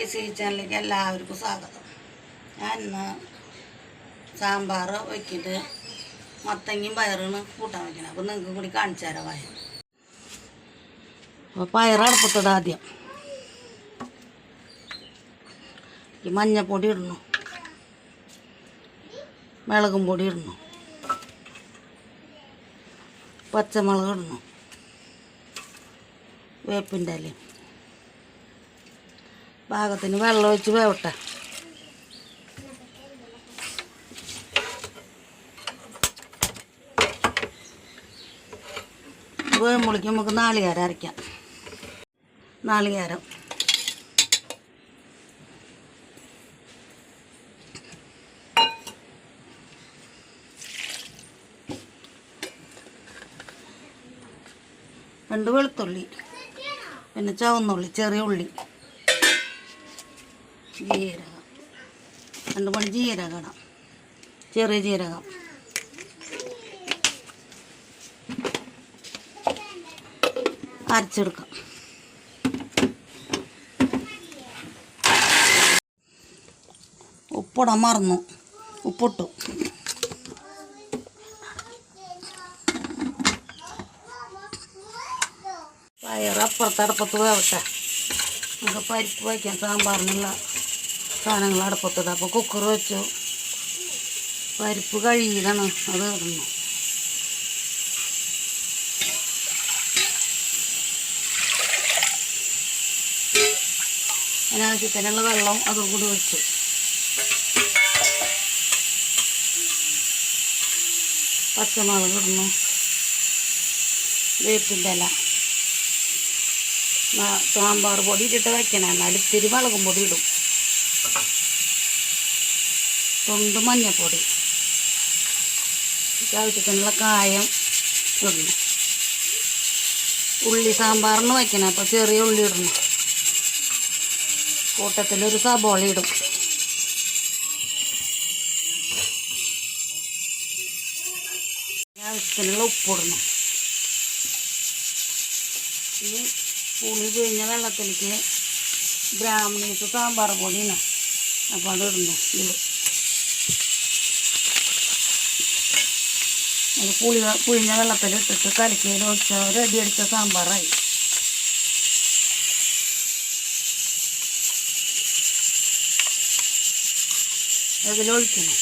ഈ സി ചാനലിലേക്ക് എല്ലാവർക്കും സ്വാഗതം. ഞാൻ ഇന്ന് സാമ്പാർ വയ്ക്കിട്ട് മത്തങ്ങയും പയറും കൂട്ടാൻ വയ്ക്കണം അപ്പോൾ നിങ്ങൾക്ക് കൂടി കാണിച്ചു തരാം പയർ അപ്പോൾ പയർ ആദ്യം. ഈ മഞ്ഞപ്പൊടി ഇടണം. മുളകും പൊടി ഇടണം. പച്ചമുളക് ഇടണം. വേപ്പിന്റെ ഇലയും. പാകത്തിന് വെള്ളം ഒഴിച്ച് വേവട്ടെ. വേമ്പുളിക്ക് നമുക്ക് നാളികേരം അരയ്ക്കാം. നാളികേരം. രണ്ട് വെളുത്തുള്ളി പിന്നെ ചുവന്നുള്ളി ചെറിയ ഉള്ളി. ജീരകം. രണ്ട് മണി ജീരകം ഇടാം. ചെറിയ ജീരകം. അരച്ചെടുക്കാം. ഉപ്പിടാൻ മറന്നു. ഉപ്പിട്ടു. പയർ അപ്പുറത്ത് അടുപ്പത്ത് വേവട്ടെ. നമുക്ക് പരിപ്പ് വയ്ക്കാം സാമ്പാറിനുള്ള സാധനങ്ങൾ അടുപ്പത്തത് അപ്പോൾ കുക്കർ വെച്ചു. പരിപ്പ് കഴുകിയതാണ്. അത് ഇടണം അതിനാവശ്യത്തിനുള്ള വെള്ളം അതും കൂടി ഒഴിച്ചു. പച്ചമുളക് ഇടണം വേപ്പിന്റെ ഇല. സാമ്പാർ പൊടി ഇട്ടിട്ട് വയ്ക്കണം എന്നാൽ ഇത്തിരി മുളകും പൊടി ഇടും. തൊണ്ട് മഞ്ഞപ്പൊടി. ആവശ്യത്തിനുള്ള കായം ഇടണം. ഉള്ളി സാമ്പാറിന് വയ്ക്കണം അപ്പോൾ ചെറിയ ഉള്ളി ഇടണം. കൂട്ടത്തിലൊരു സബോള ഇടും. ആവശ്യത്തിനുള്ള ഉപ്പിടണം ഇനി പുളി പിഴിഞ്ഞ വെള്ളത്തിലേക്ക് ബ്രാഹ്മണീസ് സാമ്പാർ പൊടിയാണ്. അപ്പോൾ അത് ഇടണം. പുളി പുഴിഞ്ഞ വെള്ളത്തിൽ ഇട്ടിട്ട് കലക്കിയിൽ ഒഴിച്ച റെഡി അടിച്ച സാമ്പാറായി. അതിലൊഴിക്കണം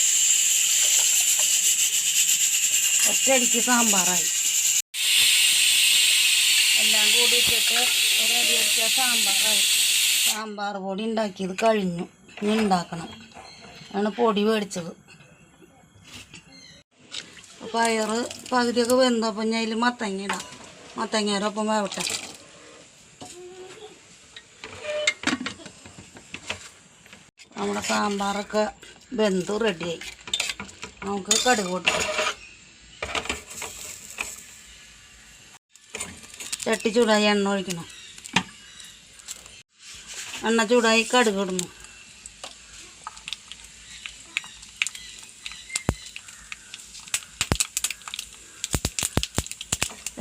ഒറ്റയടിക്ക് സാമ്പാറായി. എല്ലാം കൂടി ഇട്ടിട്ട് റെഡി അടിച്ച സാമ്പാറായി. സാമ്പാർ പൊടി ഉണ്ടാക്കിയത് കഴിഞ്ഞു. ഇനി ഉണ്ടാക്കണം. ആണ് പൊടി മേടിച്ചത്. പയറ് പകുതിയൊക്കെ വെന്തപ്പോൾ ഞാൻ അതിൽ മത്തങ്ങ ഇടാം. മത്തങ്ങേരൊപ്പം വേവട്ടെ. നമ്മുടെ സാമ്പാറൊക്കെ വെന്ത് റെഡിയായി നമുക്ക് കടുക് കൊടുക്കാം ചട്ടി ചൂടായി എണ്ണ ഒഴിക്കണം. എണ്ണ ചൂടായി കടുക് ഇടുന്നു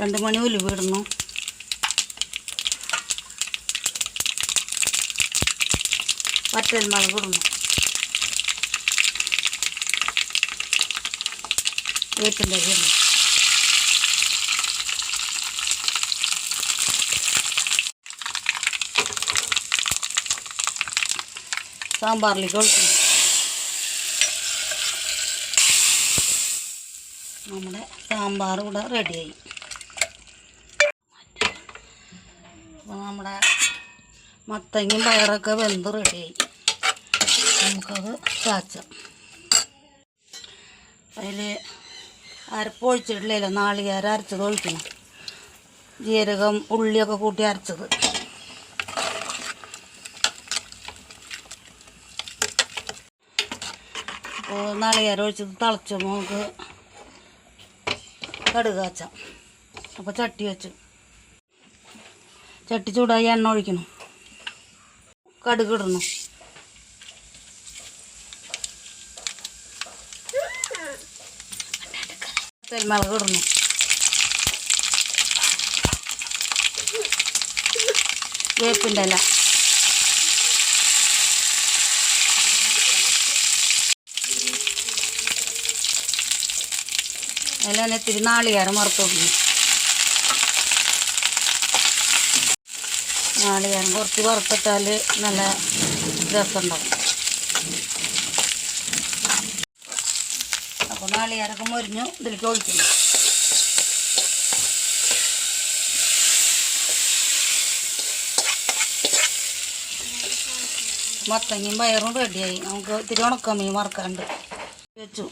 രണ്ട് മണി ഉലുവ ഇടുന്നു വറ്റൽ മുളക് ഇടുന്നു വേപ്പിന്റെ ഇടുന്നു സാമ്പാറിലേക്ക് ഒഴിക്കുന്നു നമ്മുടെ സാമ്പാർ ഇവിടെ റെഡിയായി അപ്പോൾ നമ്മുടെ മത്തങ്ങയും പയറൊക്കെ വെന്ത് റെഡിയായി നമുക്കത് കാച്ചാം അതിൽ അരപ്പ് ഒഴിച്ചിട്ടില്ലല്ലോ നാളികേരം അരച്ചത് ഒഴിക്കണം. ജീരകം ഉള്ളിയൊക്കെ കൂട്ടി അരച്ചത്. അപ്പോൾ നാളികേരം ഒഴിച്ചത് തിളച്ചപ്പോൾ നമുക്ക് കടുകാച്ചാം അപ്പോൾ ചട്ടി വെച്ചു. ചട്ടി ചൂടായി എണ്ണ ഒഴിക്കണം. കടുക് ഇടണം. തെൽമുളക് ഇടണം. വേപ്പിന്റെ ഇല. അതിൽ തന്നെ തിരുനാളികാരം മറുത്തു കൊടുക്കും നാളികേരം കുറച്ച് വറുത്തിട്ടാൽ നല്ല രസമുണ്ടാവും. അപ്പോൾ നാളികേരമൊക്കെ മുരിഞ്ഞു ഇതിലേക്ക് ഒഴിക്കുന്നു. മത്തങ്ങയും പയറും റെഡിയായി. നമുക്ക് ഇത്തിരി ഉണക്കമീൻ വറക്കാണ്ട് വെച്ചു.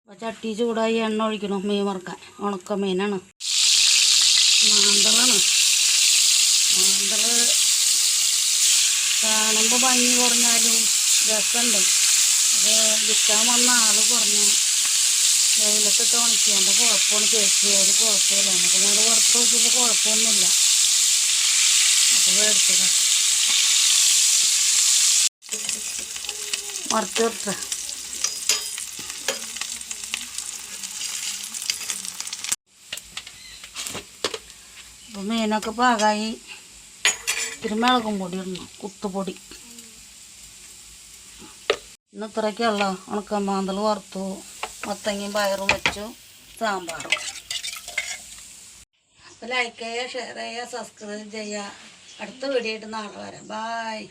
അപ്പോൾ ചട്ടി ചൂടായി എണ്ണ ഒഴിക്കണം മീൻ വറുക്കാൻ. ഉണക്കമീനാണ് കാണുമ്പോൾ ഭംഗി കുറഞ്ഞാലും രസമുണ്ട് അത് വിൽക്കാൻ വന്ന ആൾ പറഞ്ഞു വെയിലത്തിട്ട് എന്റെ കുഴപ്പമാണ് ചേച്ചി. ഒരു കുഴപ്പമില്ല എന്നൊക്കെ ഞങ്ങൾ പുറത്ത് നോക്കിയപ്പോൾ കുഴപ്പമൊന്നുമില്ല. അപ്പോൾ മേടിച്ചത് മറച്ചിട്ട് അപ്പോൾ മീനൊക്കെ പാകമായി ഇത്തിരി മുളകും പൊടി ഇടണം. കുത്തുപൊടി. ഇന്ന് ഇത്രയ്ക്കുള്ള ഉണക്കമാന്തൽ വറുത്തു. മത്തങ്ങയും പയറും വെച്ചു. സാമ്പാറും. അപ്പോൾ ലൈക്ക് ചെയ്യുക ഷെയർ ചെയ്യുക സബ്സ്ക്രൈബ് ചെയ്യുക അടുത്ത വീഡിയോ ആയിട്ട് നാളെ വരാം. ബായ്